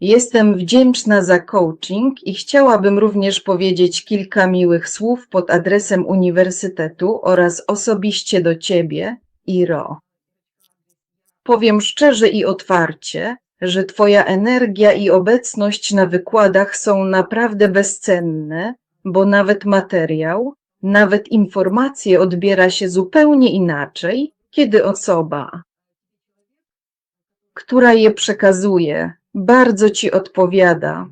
Jestem wdzięczna za coaching i chciałabym również powiedzieć kilka miłych słów pod adresem Uniwersytetu oraz osobiście do Ciebie, Iro. Powiem szczerze i otwarcie, że Twoja energia i obecność na wykładach są naprawdę bezcenne, bo nawet materiał, nawet informacje odbiera się zupełnie inaczej, kiedy osoba, która je przekazuje, bardzo Ci odpowiada.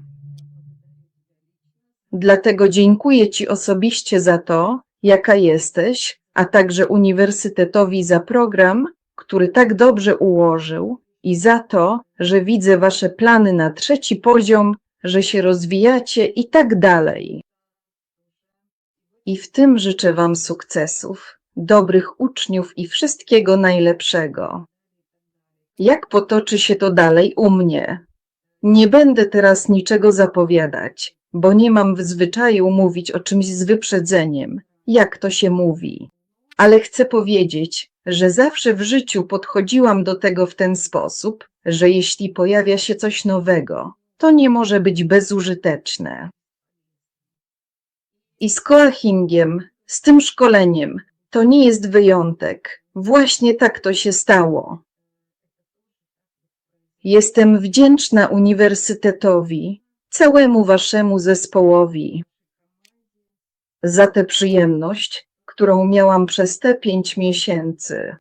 Dlatego dziękuję Ci osobiście za to, jaka jesteś, a także Uniwersytetowi za program, który tak dobrze ułożył i za to, że widzę Wasze plany na trzeci poziom, że się rozwijacie i tak dalej. I w tym życzę Wam sukcesów, dobrych uczniów i wszystkiego najlepszego. Jak potoczy się to dalej u mnie? Nie będę teraz niczego zapowiadać, bo nie mam w zwyczaju mówić o czymś z wyprzedzeniem, jak to się mówi. Ale chcę powiedzieć, że zawsze w życiu podchodziłam do tego w ten sposób, że jeśli pojawia się coś nowego, to nie może być bezużyteczne. I z coachingiem, z tym szkoleniem, to nie jest wyjątek. Właśnie tak to się stało. Jestem wdzięczna Uniwersytetowi, całemu Waszemu zespołowi za tę przyjemność, którą miałam przez te pięć miesięcy.